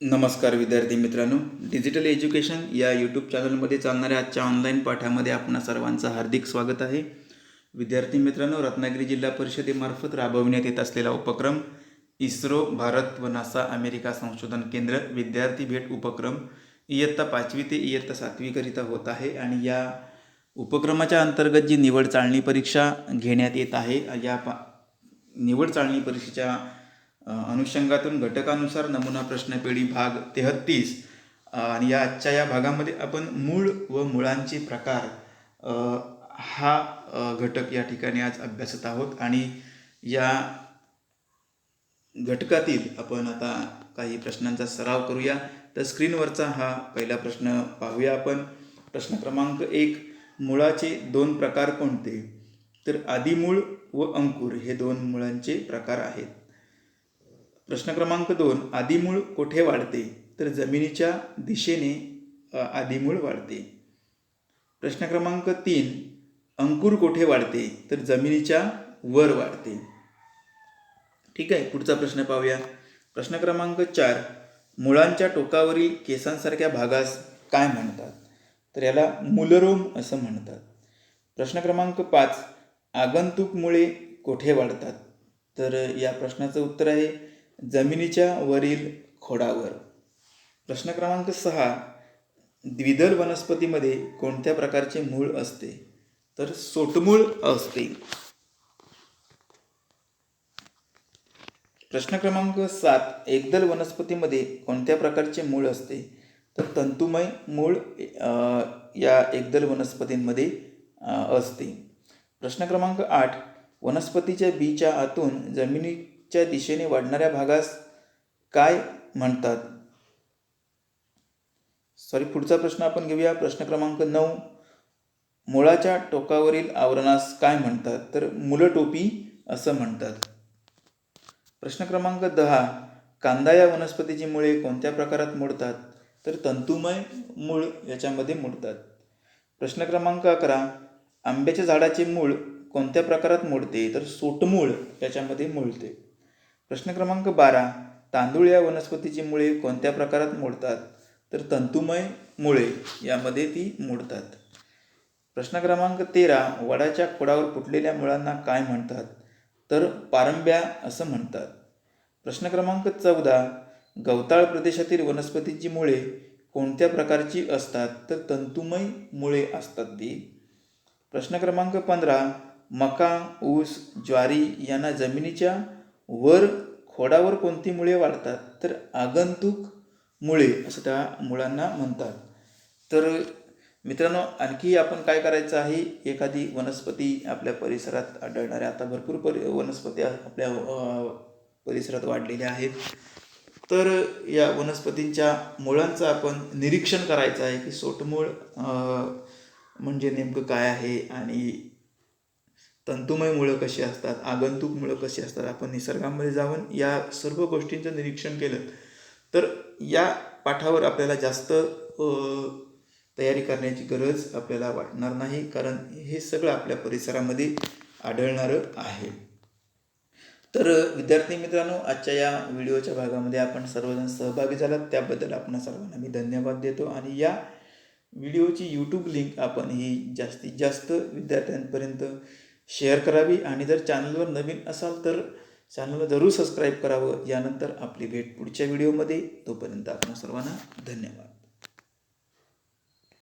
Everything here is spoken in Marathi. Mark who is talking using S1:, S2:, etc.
S1: नमस्कार विद्यार्थी मित्रांनो. डिजिटल एज्युकेशन या यूट्यूब चॅनलमध्ये चालणाऱ्या आजच्या ऑनलाईन पाठामध्ये आपणा सर्वांचं हार्दिक स्वागत आहे. विद्यार्थी मित्रांनो रत्नागिरी जिल्हा परिषदेमार्फत राबविण्यात येत असलेला उपक्रम इस्रो भारत व नासा अमेरिका संशोधन केंद्र विद्यार्थी भेट उपक्रम इयत्ता पाचवी ते इयत्ता सातवीकरिता होत आहे आणि या उपक्रमाच्या अंतर्गत जी निवड चाळणी परीक्षा घेण्यात येत आहे या पा निवड चाळणी परीक्षेच्या अनुषंगातून घटकानुसार नमुना प्रश्नपेढी भाग तेहत्तीस. आणि या आजच्या या भागामध्ये आपण मूळ व मुळांचे प्रकार हा घटक या ठिकाणी आज अभ्यासत आहोत. आणि या घटकातील आपण आता काही प्रश्नांचा सराव करूया. तर स्क्रीनवरचा हा पहिला प्रश्न पाहूया आपण. प्रश्न क्रमांक एक मुळाचे दोन प्रकार कोणते? तर आदिमूळ व अंकुर हे दोन मुळांचे प्रकार आहेत. प्रश्न क्रमांक दोन आदिमूळ कोठे वाढते? तर जमिनीच्या दिशेने आदिमूळ वाढते. प्रश्न क्रमांक तीन अंकुर कोठे वाढते? तर जमिनीच्या वर वाढते. ठीक आहे पुढचा प्रश्न पाहूया. प्रश्न क्रमांक चार मुळांच्या टोकावरील केसांसारख्या भागास काय म्हणतात? तर याला मुलरोम असं म्हणतात. प्रश्न क्रमांक पाच आगंतुक मुळे कोठे वाढतात? तर या प्रश्नाचं उत्तर आहे जमिनीच्या वरील खोडावर. प्रश्न क्रमांक सहा द्विदल वनस्पतीमध्ये कोणत्या प्रकारचे मूळ असते? तर सोटमूळ असते. प्रश्न क्रमांक सात एकदल वनस्पतीमध्ये कोणत्या प्रकारचे मूळ असते? तर तंतुमय मूळ या एकदल वनस्पतींमध्ये असते. प्रश्न क्रमांक आठ वनस्पतीच्या बीच्या आतून जमिनी च्या दिशेने वाढणाऱ्या भागास काय म्हणतात? सॉरी पुढचा प्रश्न आपण घेऊया. प्रश्न क्रमांक नऊ. मुळाच्या टोकावरील आवरणास काय म्हणतात? तर मुलटोपी असं म्हणतात. प्रश्न क्रमांक दहा. कांदा या वनस्पतीची मुळे कोणत्या प्रकारात मोडतात? तर तंतुमय मूळ याच्यामध्ये मोडतात. प्रश्न क्रमांक अकरा. आंब्याच्या झाडाचे मूळ कोणत्या प्रकारात मोडते? तर सोटमूळ याच्यामध्ये मोडते प्रश्न क्रमांक बारा तांदूळ या वनस्पतीची मुळे कोणत्या प्रकारात मोडतात? तर तंतुमय मुळे यामध्ये ती मोडतात. प्रश्न क्रमांक तेरा वडाच्या खोडावर फुटलेल्या मुळांना काय म्हणतात? तर पारंब्या असं म्हणतात. प्रश्न क्रमांक चौदा गवताळ प्रदेशातील वनस्पतीची मुळे कोणत्या प्रकारची असतात? तर तंतुमय मुळे असतात ती. प्रश्न क्रमांक पंधरा मका ऊस ज्वारी यांना जमिनीच्या वर खोडावर कोणती मुळे वाढतात? तर आगंतुक मुळे असं त्या मुळांना म्हणतात. तर मित्रांनो आणखी आपण काय करायचं आहे? एखादी वनस्पती आपल्या परिसरात आढळणाऱ्या आता भरपूर परि वनस्पती आपल्या परिसरात वाढलेल्या आहेत. तर या वनस्पतींच्या मुळांचं आपण निरीक्षण करायचं आहे की सोटमूळ म्हणजे नेमकं काय आहे आणि तंतुमय मुळं कशी असतात आगंतुक मुळं कशी असतात आपण निसर्गामध्ये जाऊन या सर्व गोष्टींचं निरीक्षण केलं तर या पाठावर आपल्याला जास्त तयारी करण्याची गरज आपल्याला वाटणार नाही कारण हे सगळं आपल्या परिसरामध्ये आढळणारं आहे. तर विद्यार्थी मित्रांनो आजच्या या व्हिडिओच्या भागामध्ये आपण सर्वजण सहभागी झालात त्याबद्दल आपण सर्वांना मी धन्यवाद देतो आणि या व्हिडिओची यूट्यूब लिंक आपण ही जास्तीत जास्त विद्यार्थ्यांपर्यंत शेअर करावी आणि जर चॅनलवर नवीन असाल तर चॅनलला जरूर सबस्क्राईब करावं. यानंतर आपली भेट पुढच्या व्हिडिओमध्ये. तोपर्यंत आपण सर्वांना धन्यवाद.